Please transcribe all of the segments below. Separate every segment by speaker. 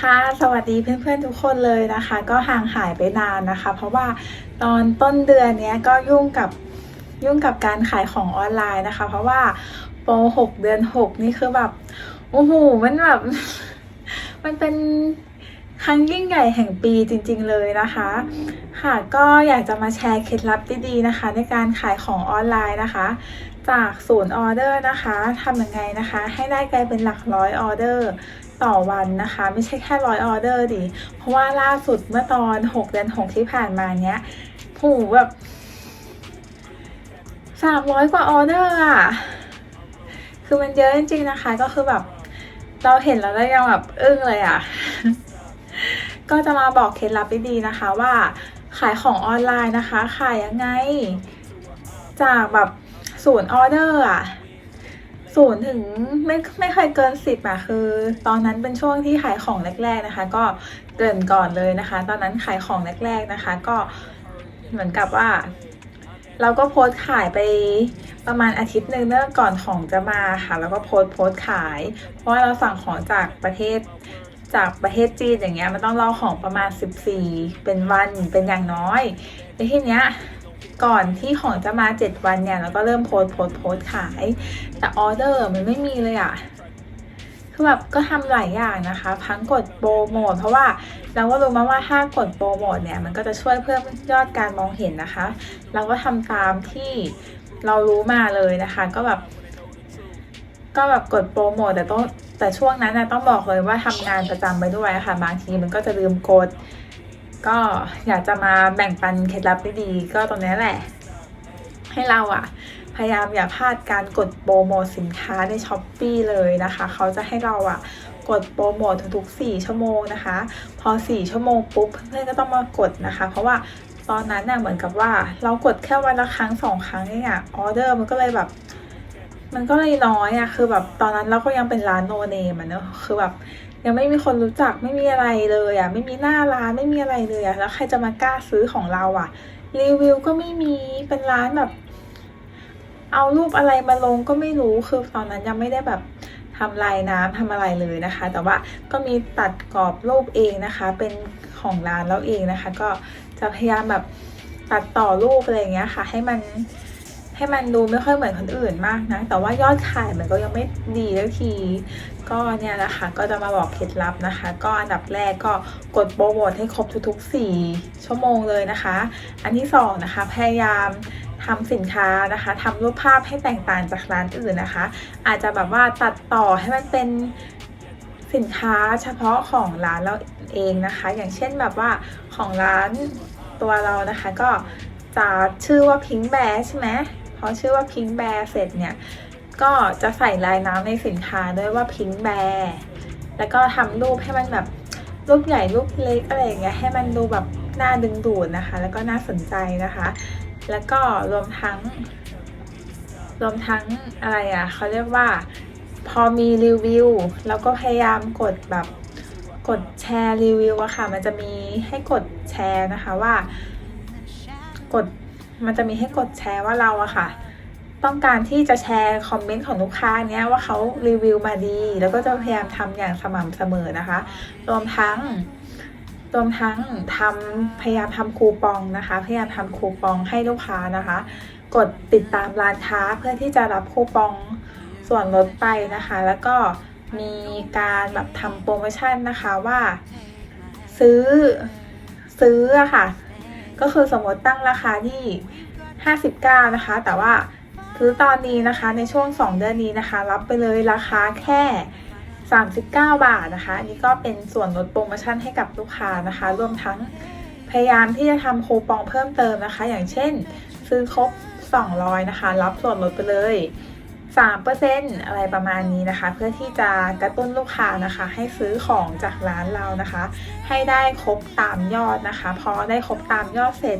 Speaker 1: วัสดีค่ะ สวัสดีเพื่อนๆทุกคนเลยนะคะ ก็ห่างหายไปนานนะคะ เพราะว่าตอนต้นเดือนเนี้ยก็ยุ่งกับยุ่งกับการขายของออนไลน์นะคะ เพราะว่าโปรหกเดือนหกนี่คือแบบโอ้โหมันแบบ มันเป็นครั้งยิ่งใหญ่แห่งปีจริง ๆเลยนะคะ ค่ะก็อยากจะมาแชร์เคล็ดลับดีๆนะคะ ในการขายของออนไลน์นะคะ จากศูนย์ออเดอร์นะคะทำยังไงนะคะ ให้ได้กลายเป็นหลักร้อยออเดอร์ ต่อวันนะคะ ไม่ใช่แค่ร้อยออเดอร์ดิ เพราะว่าล่าสุดเมื่อตอน 6 เดือน 6 ที่ผ่านมาเนี้ยผูแบบสามร้อยกว่าออเดอร์อะ คือมันเยอะจริงๆนะคะ ก็คือแบบ เราเห็นแล้วเรายังแบบอึ้งเลยอะ ก็จะมาบอกเคล็ดลับดีๆนะคะว่าขายของออนไลน์นะคะ ขายยังไง จากแบบศูนย์ออเดอร์อะ ศูนย์ถึงไม่ไม่เคยเกินสิบอะคือ ตอนนั้นเป็นช่วงที่ขายของแรก ๆนะคะ ก็เกรินก่อนเลยนะคะ ตอนนั้นขายของแรก ๆนะคะ ก็เหมือนกับว่า เราก็โพสต์ขายไปประมาณอาทิตย์หนึ่งเนื่องก่อนของจะมาค่ะ แล้วก็โพสต์โพสต์ขาย เพราะว่าเราสั่งของจากประเทศจากประเทศจีนอย่างเงี้ยมันต้องรอของประมาณ 14 เป็นวันเป็นอย่างน้อยในที่เนี้ย ก่อนที่ของจะมา 7 วันเนี่ยเราก็เริ่มโพส์โพสต์โพสขาย แต่ออเดอร์มันไม่มีเลยอะคือแบบก็ทำหลายอย่างนะคะทั้งกดโปรโมทเพราะว่าเราก็รู้มาว่าถ้ากดโปรโมทเนี่ยมันก็จะช่วยเพิ่มยอดการมองเห็นนะคะ เราก็ทำตามที่เรารู้มาเลยนะคะ ก็แบบก็แบบกดโปรโมทแต่ต้องแต่ช่วงนั้นนะต้องบอกเลยว่าทำงานประจำไปด้วยค่ะ บางทีมันก็จะลืมกด ก็อยากจะมาแบ่งปันเคล็ดลับดีๆก็ตรงนี้แหละ ให้เราอะพยายามอย่าพลาดการกดโปรโมทสินค้าในช้อปปีเลยนะคะ เขาจะให้เราอะกดโปรโมททุกๆ 4 ชั่วโมงนะคะ พอ 4 ชั่วโมงปุ๊บเพื่อนก็ต้องมากดนะคะ เพราะว่าตอนนั้นน่ะเหมือนกับว่าเรากดแค่วันละครั้งสองครั้งเองอะออเดอร์มันก็เลยแบบ มันก็เลยน้อยอะคือแบบตอนนั้นเราก็ยังเป็นร้านโนเนมอะเนอะคือแบบ ยังไม่มีคนรู้จักไม่มีอะไรเลยอะไม่มีหน้าร้านไม่มีอะไรเลยอะแล้วใครจะมากล้าซื้อของเราอะ รีวิวก็ไม่มีเป็นร้านแบบ เอารูปอะไรมาลงก็ไม่รู้คือตอนนั้นยังไม่ได้แบบทำลายน้ำทำอะไรเลยนะคะ แต่ว่าก็มีตัดกรอบรูปเองนะคะ เป็นของร้านเราเองนะคะ ก็จะพยายามแบบตัดต่อรูปอะไรอย่างเงี้ยค่ะ ให้มัน ให้มันดูไม่ค่อยเหมือนคนอื่นมากนะ แต่ว่ายอดขายมันก็ยังไม่ดีสักที ก็เนี่ยนะคะ ก็จะมาบอกเคล็ดลับนะคะ ก็อันดับแรกก็กดโปรโมทให้ครบทุกๆ 4 ชั่วโมงเลยนะคะ อันที่2นะคะพยายามทำสินค้านะคะทำรูปภาพให้แตกต่างจากร้านอื่นนะคะ อาจจะแบบว่าตัดต่อให้มันเป็นสินค้าเฉพาะของร้านเราเองนะคะ อย่างเช่นแบบว่าของร้านตัวเรานะคะก็จะชื่อว่าพิงแบร์ใช่ไหม พอชื่อว่าพิงแบร์เสร็จเนี่ย ก็จะใส่ลายน้ำในสินค้าด้วยว่าพิงแบร์แล้วก็ทำรูปให้มันแบบรูปใหญ่รูปเล็กอะไรอย่างเงี้ยให้มันดูแบบน่าดึงดูดนะคะ แล้วก็น่าสนใจนะคะ แล้วก็รวมทั้ง รวมทั้งอะไรอะเขาเรียกว่าพอมีรีวิวเราก็พยายามกดแบบกดแชร์รีวิวอะค่ะ มันจะมีให้กดแชร์นะคะว่า กด มันจะมีให้กดแชร์ว่าเราอะค่ะ ต้องการที่จะแชร์คอมเมนต์ของลูกค้าเนี้ยว่าเขารีวิวมาดี แล้วก็จะพยายามทำอย่างสม่ำเสมอนะคะ รวมทั้งรวมทั้งทำพยายามทำคูปองนะคะ พยายามทำคูปองให้ลูกค้านะคะ กดติดตามร้านค้าเพื่อที่จะรับคูปองส่วนลดไปนะคะ แล้วก็มีการแบบทำโปรโมชั่นนะคะว่า ซื้อซื้ออะค่ะ ก็คือสมมติตั้งราคาที่ 59 นะคะ แต่ว่าซื้อตอนนี้นะคะในช่วง 2 เดือนนี้นะคะ รับไปเลยราคาแค่ 39 บาทนะคะ อันนี้ก็เป็นส่วนลดโปรโมชั่นให้กับลูกค้านะคะ รวมทั้งพยายามที่จะทำโคปองเพิ่มเติมนะคะ อย่างเช่น ซื้อครบ 200 นะคะ รับส่วนลดไปเลย 3%อะไรประมาณนี้นะคะ เพื่อที่จะกระตุ้นลูกค้านะคะ ให้ซื้อของจากร้านเรานะคะ ให้ได้ครบตามยอดนะคะ พอได้ครบตามยอดเสร็จ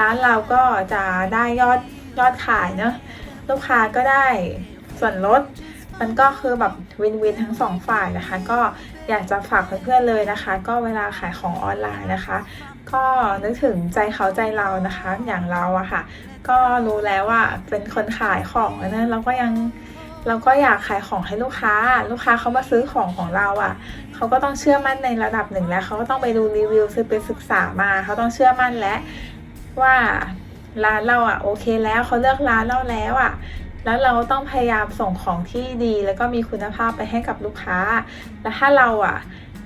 Speaker 1: ร้านเราก็จะได้ยอดยอดขายเนาะลูกค้าก็ได้ส่วนลดมันก็คือแบบวินวินทั้งสองฝ่ายนะคะ ก็ อยากจะฝากเพื่อนๆเลยนะคะ ก็เวลาขายของออนไลน์นะคะ ก็นึกถึงใจเขาใจเรานะคะ อย่างเราอะค่ะ ก็รู้แล้วว่าเป็นคนขายของนะเราก็ยังเราก็อยากขายของให้ลูกค้า ลูกค้าเขามาซื้อของของเราอะ่ะ เขาก็ต้องเชื่อมั่นในระดับหนึ่งแล้ว เขาก็ต้องไปดูรีวิวซื้อไปศึกษามา เขาต้องเชื่อมั่นแล้วว่าร้านเราอะ่ะโอเคแล้วเขาเลือกร้านเราแล้วอะ่ะ แล้วเราต้องพยายามส่งของที่ดีแล้วก็มีคุณภาพไปให้กับลูกค้า แล้วถ้าเราอะ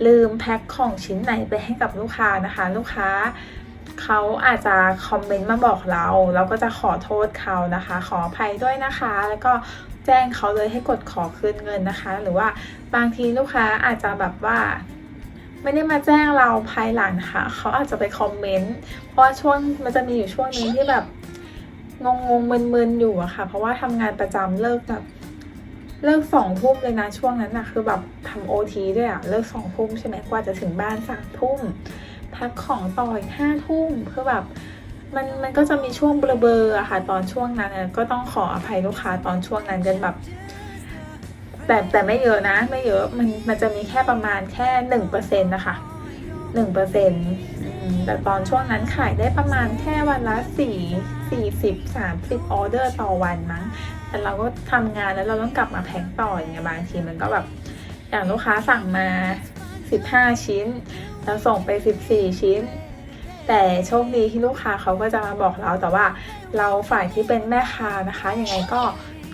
Speaker 1: ลืมแพ็คของชิ้นไหนไปให้กับลูกค้านะคะ ลูกค้าเขาอาจจะคอมเมนต์มาบอกเรา เราก็จะขอโทษเขานะคะ ขออภัยด้วยนะคะ แล้วก็แจ้งเขาเลยให้กดขอคืนเงินนะคะ หรือว่าบางทีลูกค้าอาจจะแบบว่า ไม่ได้มาแจ้งเราภายหลังค่ะเขาอาจจะไปคอมเมนต์เพราะว่าช่วงมันจะมีอยู่ช่วงนึงที่แบบ งงงๆมึนๆอยู่อะค่ะ เพราะว่าทำงานประจำเลิกแบบเลิกสองทุ่มเลยนะช่วงนั้นนะคือแบบทำโอทีด้วยอะเลิกสองทุ่มใช่ไหมกว่าจะถึงบ้านสามทุ่มพักของต่ออีกห้าทุ่มเพื่อแบบมันมันก็จะมีช่วงเบลอๆอะค่ะ ตอนช่วงนั้นก็ต้องขออภัยลูกค้าตอนช่วงนั้นกันแบบ แต่แต่ไม่เยอะนะ ไม่เยอะมันมันจะมีแค่ประมาณแค่หนึ่งเปอร์เซ็นต์นะคะหนึ่งเปอร์เซ็นต์ แต่ตอนช่วงนั้นขายได้ประมาณแค่วันละสี่สี่สิบสามสิบออเดอร์ต่อวันมั้งแต่เราก็ทำงานแล้วเราต้องกลับมาแพ็คต่ออย่างเงี้ยบางทีมันก็แบบอย่างลูกค้าสั่งมาสิบห้าชิ้นแล้วส่งไปสิบสี่ชิ้น แต่โชคดีที่ลูกค้าเขาก็จะมาบอกเราแต่ว่าเราฝ่ายที่เป็นแม่ค้านะคะยังไงก็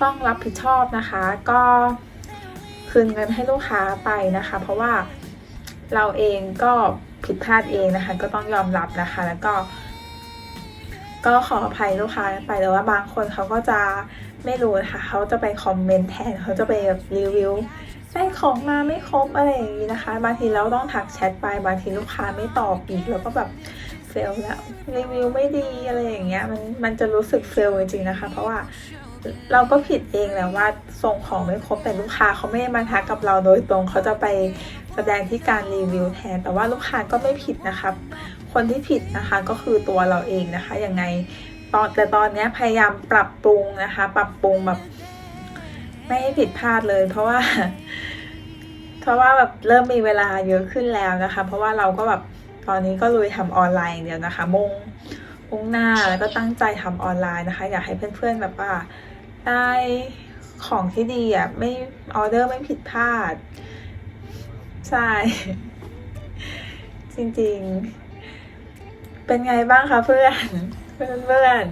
Speaker 1: ต้องรับผิดชอบนะคะ ก็คืนเงินให้ลูกค้าไปนะคะ เพราะว่าเราเองก็ ผิดพลาดเองนะคะ ก็ต้องยอมรับนะคะ แล้วก็ ก็ขออภัยลูกค้าไปแต่ว่าบางคนเขาก็จะไม่รู้นะคะเขาจะไปคอมเมนต์แทนเขาจะไปแบบรีวิวได้ของมาไม่ครบอะไรอย่างนี้นะคะ บางทีเราต้องทักแชทไปบางทีลูกค้าไม่ตอบอีกแล้วก็แบบเฟลแล้วรีวิวไม่ดีอะไรอย่างเงี้ยมันมันจะรู้สึกเฟลจริงๆนะคะ เพราะว่าเราก็ผิดเองแหละว่าส่งของไม่ครบแต่ลูกค้าเขาไม่ได้มาทักกับเราโดยตรงเขาจะไป แสดงที่การรีวิวแทน แต่ว่าลูกค้าก็ไม่ผิดนะครับ คนที่ผิดนะคะก็คือตัวเราเองนะคะ ยังไงตอนแต่ตอนนี้พยายามปรับปรุงนะคะ ปรับปรุงแบบไม่ให้ผิดพลาดเลย เพราะว่า เพราะว่าแบบเริ่มมีเวลาเยอะขึ้นแล้วนะคะ เพราะว่าเราก็แบบตอนนี้ก็ลุยทำออนไลน์อย่างเดียวนะคะ มุ่งมุ่งหน้าแล้วก็ตั้งใจทำออนไลน์นะคะ อยากให้เพื่อนๆแบบว่าได้ของที่ดีอะไม่ออเดอร์ไม่ผิดพลาด ใช่ จริงๆ เป็นไงบ้างคะเพื่อนเพื่อนเพื่อน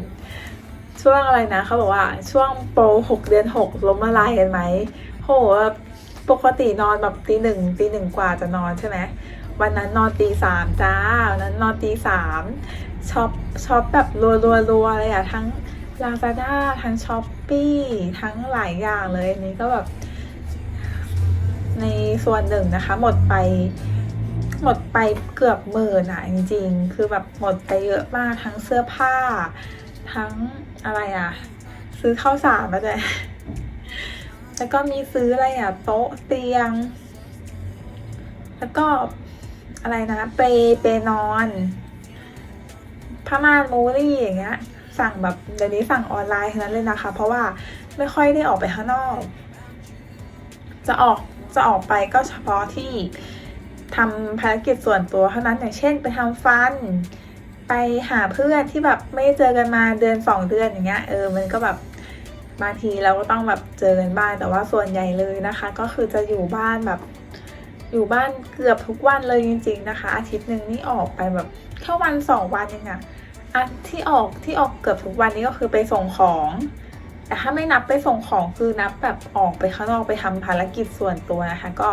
Speaker 1: ช่วงอะไรนะเขาบอกว่า ช่วงโปรหกเดือนหกล้มละลายกันไหมโหแบบปกตินอนแบบตีหนึ่งตีหนึ่งกว่าจะนอนใช่ไหมวันนั้นนอนตีสามจ้าวันนั้นนอนตีสามช็อปช็อปแบบรัวรัวรัวเลยอะทั้ง Lazada ทั้งช้อปปี้ทั้งหลายอย่างเลยอันนี้ก็แบบ ในส่วนหนึ่งนะคะ หมดไป หมดไปเกือบหมื่นอะจริงๆ คือแบบหมดไปเยอะมากทั้งเสื้อผ้า ทั้งอะไรอะซื้อข้าวสารมาเลยแล้วก็มีซื้ออะไรอะโต๊ะเตียง แล้วก็อะไรนะเปย์เปย์นอนผ้าม่านมูลี่อย่างเงี้ย สั่งแบบเดี๋ยวนี้สั่งออนไลน์ทั้งนั้นเลยนะคะ เพราะว่าไม่ค่อยได้ออกไปข้างนอก จะออก จะออกไปก็เฉพาะที่ทำภารกิจส่วนตัวเท่านั้นอย่างเช่น ไปทำฟัน ไปหาเพื่อนที่แบบไม่เจอกันมาเดือนสองเดือนอย่างเงี้ยเออมันก็แบบบางทีเราก็ต้องแบบเจอกันบ้างแต่ว่าส่วนใหญ่เลยนะคะ ก็คือจะอยู่บ้านแบบอยู่บ้านเกือบทุกวันเลยจริง ๆนะคะ อาทิตย์หนึ่งนี่ออกไปแบบแค่วันสองวันเองอะอะที่ออกที่ออกเกือบทุกวันนี้ก็คือไปส่งของ แต่ถ้าไม่นับไปส่งของคือนับแบบออกไปข้างนอกไปทำภารกิจส่วนตัวนะคะ ก็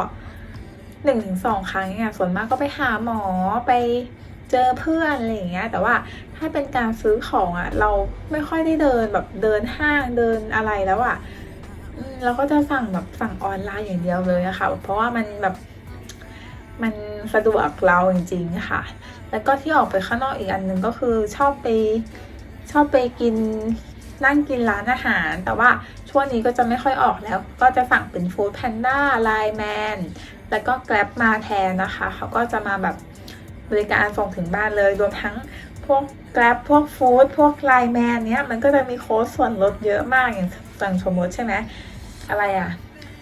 Speaker 1: หนึ่งถึงสองครั้งเนี่ยส่วนมากก็ไปหาหมอไปเจอเพื่อนอะไรอย่างเงี้ยแต่ว่าถ้าเป็นการซื้อของอะ่ะ เราไม่ค่อยได้เดินแบบเดินห้างเดินอะไรแล้วอะ่ะเราก็จะสั่งแบบสั่งออนไลน์อย่างเดียวเลยอะค่ะเพราะว่ามันแบบมันสะดวกเราจริงๆค่ะ แล้วก็ที่ออกไปข้างนอกอีกอันหนึ่งก็คือชอบไปชอบไปกิน นั่งกินร้านอาหาร แต่ว่าช่วงนี้ก็จะไม่ค่อยออกแล้ว ก็จะสั่งเป็นฟู้ดแพนด้าไลแมนแล้วก็แกร็บมาแทนนะคะเขาก็จะมาแบบบริการส่งถึงบ้านเลยรวมทั้งพวกแกร็บพวกฟู้ดพวกไลแมนเนี้ยมันก็จะมีโค้ดส่วนลดเยอะมากอย่างอย่งสมมติใช่ไหมอะไรอะ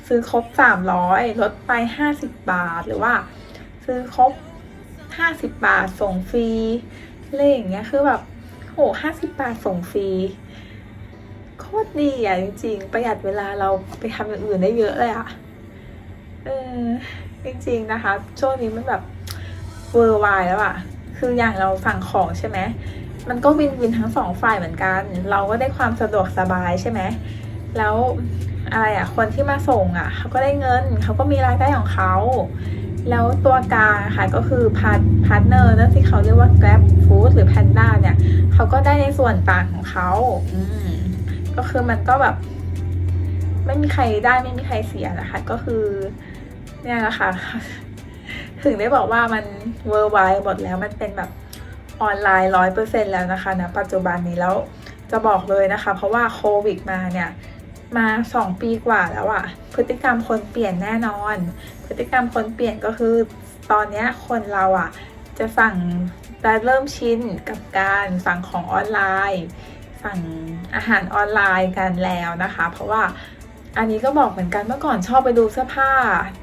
Speaker 1: ซื้อครบ 300 ลดไป 50 บาทหรือว่า ซื้อครบ 50 บาทส่งฟรีอะไรอย่างเงี้ยคือแบบโอ้ห50บบาทส่งฟรี ตรดีอะจริงๆ ประหยัดเวลาเราไปทำอย่างอื่นได้เยอะเลยอะ เออ จริงๆนะคะ ช่วงนี้มันแบบเวอร์ไวแล้วอะ คืออย่างเราสั่งของใช่ไหม มันก็วินวินทั้งสองฝ่ายเหมือนกัน เราก็ได้ความสะดวกสบายใช่ไหม แล้วอะไรอะ คนที่มาส่งอะ เขาก็ได้เงิน เขาก็มีรายได้ของเขา แล้วตัวกลางค่ะก็คือพาร์ทพาร์ทเนอร์นั่นที่เขาเรียกว่า Grab Food หรือ Panda เนี่ย เขาก็ได้ในส่วนต่างของเขา อืม ก็คือมันก็แบบ ไม่มีใครได้ไม่มีใครเสียนะคะ ก็คือเนี่ยแหละค่ะถึงได้บอกว่ามันเวอร์ไวหมดแล้วมันเป็นแบบออนไลน์ร้อยเปอร์เซ็นแล้วนะคะนะปัจจุบันนี้แล้วจะบอกเลยนะคะ เพราะว่าโควิดมาเนี่ย มาสองปีกว่าแล้วอะพฤติกรรมคนเปลี่ยนแน่นอน พฤติกรรมคนเปลี่ยนก็คือตอนนี้คนเราอะจะสั่งจะเริ่มชินกับการสั่งของออนไลน์ สั่งอาหารออนไลน์กันแล้วนะคะ เพราะว่าอันนี้ก็บอกเหมือนกันเมื่อก่อนชอบไปดูเสื้อผ้า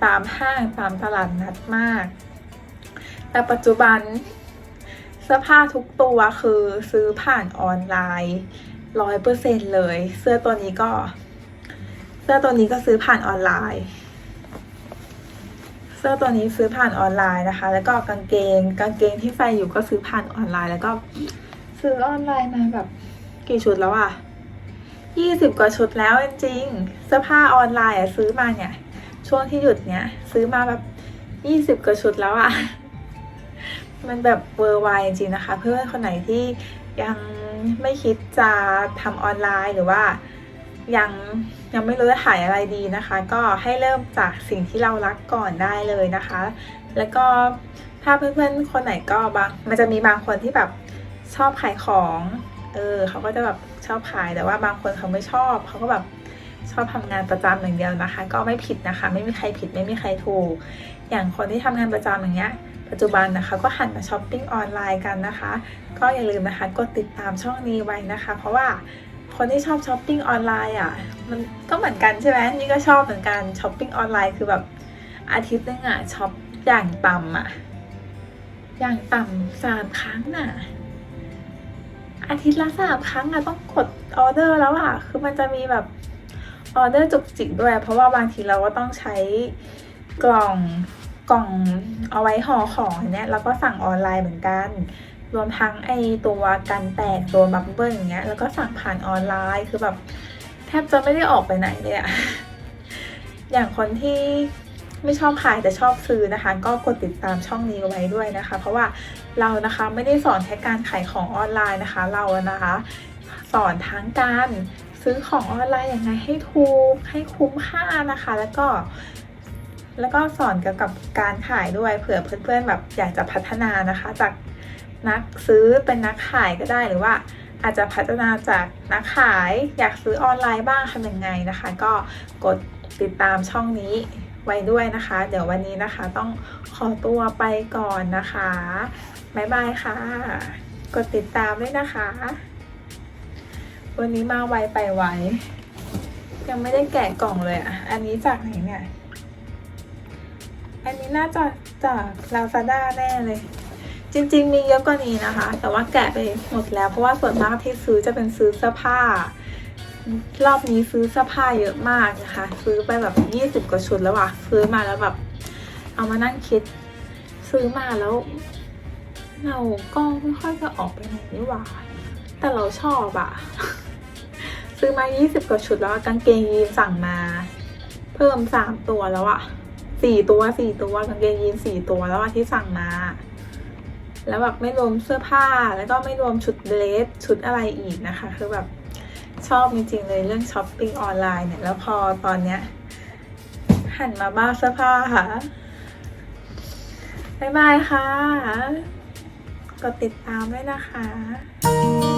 Speaker 1: ตามห้างตามตลาดนัดมาก แต่ปัจจุบันเสื้อผ้าทุกตัวคือซื้อผ่านออนไลน์ร้อยเปอร์เซ็นเลย เสื้อตัวนี้ก็ เสื้อตัวนี้ก็ซื้อผ่านออนไลน์ เสื้อตัวนี้ซื้อผ่านออนไลน์นะคะ แล้วก็กางเกง กางเกงที่ใส่อยู่ก็ซื้อผ่านออนไลน์ แล้วก็ซื้อออนไลน์มาแบบ กี่ชุดแล้วอะยี่สิบกว่าชุดแล้วจริงเสื้อผ้าออนไลน์อะซื้อมาเนี่ย ช่วงที่หยุดเนี่ย ซื้อมาแบบยี่สิบกว่าชุดแล้วอะมันแบบเวอร์ไวจริงนะคะ เพื่อนคนไหนที่ยังไม่คิดจะทำออนไลน์หรือว่ายังยังไม่รู้จะถ่ายอะไรดีนะคะ ก็ให้เริ่มจากสิ่งที่เรารักก่อนได้เลยนะคะ แล้วก็ถ้าเพื่อนๆคนไหนก็บางมันจะมีบางคนที่แบบชอบขายของ เออเขาก็จะแบบชอบขายแต่ว่าบางคนเขาไม่ชอบเขาก็แบบชอบทำงานประจำอย่างเดียวนะคะ ก็ไม่ผิดนะคะ ไม่มีใครผิดไม่มีใครถูก อย่างคนที่ทำงานประจำอย่างเงี้ยปัจจุบันนะคะก็หันมาช้อปปิ้งออนไลน์กันนะคะ ก็อย่าลืมนะคะกดติดตามช่องนี้ไว้นะคะ เพราะว่าคนที่ชอบช้อปปิ้งออนไลน์อะมันก็เหมือนกันใช่ไหมนี่ก็ชอบเหมือนกันช้อปปิ้งออนไลน์คือแบบอาทิตย์นึงอะช็อปอย่างต่ำอะอย่างต่ำสามครั้งน่ะ อาทิตย์ละสามครั้งอะต้องกดออเดอร์แล้วอะคือมันจะมีแบบออเดอร์จุกจิกด้วย เพราะว่าบางทีเราก็ต้องใช้กล่องกล่องเอาไว้ห่อของเนี้ยแล้วก็สั่งออนไลน์เหมือนกัน รวมทั้งไอตัวกันแตกตัวบับเบิ้ลอย่างเงี้ยแล้วก็สั่งผ่านออนไลน์คือแบบแทบจะไม่ได้ออกไปไหนเลยอะอย่างคนที่ ไม่ชอบขายแต่ชอบซื้อนะคะ ก็กดติดตามช่องนี้ไว้ด้วยนะคะ เพราะว่าเรานะคะไม่ได้สอนแค่การขายของออนไลน์นะคะ เรานะคะ สอนทั้งการซื้อของออนไลน์ยังไงให้ถูกให้คุ้มค่านะคะ แล้วก็ แล้วก็สอนเกี่ยวกับการขายด้วยเผื่อเพื่อนๆแบบอยากจะพัฒนานะคะ จากนักซื้อเป็นนักขายก็ได้หรือว่าอาจจะพัฒนาจากนักขายอยากซื้อออนไลน์บ้างทำยังไงนะคะ ก็กดติดตามช่องนี้ ไว้ด้วยนะคะ เดี๋ยววันนี้นะคะต้องขอตัวไปก่อนนะคะบ๊ายบายค่ะ กดติดตามด้วยนะคะ วันนี้มาไวไปไวยังไม่ได้แกะกล่องเลยอะ อันนี้จากไหนเนี่ย อันนี้น่าจะจากลาซาด้าแน่เลย จริง ๆ มีเยอะกว่านี้นะคะ แต่ว่าแกะไปหมดแล้วเพราะว่าส่วนมากที่ซื้อจะเป็นซื้อเสื้อผ้า รอบนี้ซื้อเสื้อผ้าเยอะมากนะคะ ซื้อไปแบบยี่สิบกว่าชุดแล้วอะซื้อมาแล้วแบบ เอามานั่งคิด ซื้อมาแล้ว เราก็ไม่ค่อยจะออกไปไหนนี่หว่า แต่เราชอบอะซื้อมายี่สิบกว่าชุดแล้วกางเกงยีนสั่งมา เพิ่มสามตัวแล้วอะสี่ตัวสี่ตัวกางเกงยีนสี่ตัวแล้วอะที่สั่งมา แล้วแบบไม่รวมเสื้อผ้าแล้วก็ไม่รวมชุดเดรสชุดอะไรอีกนะคะ คือแบบ ชอบจริงๆเลยเรื่องช้อปปิ้งออนไลน์เนี่ย แล้วพอตอนเนี้ย หันมาบ้าเสื้อผ้าค่ะบ๊ายบายค่ะ กดติดตามด้วยนะคะ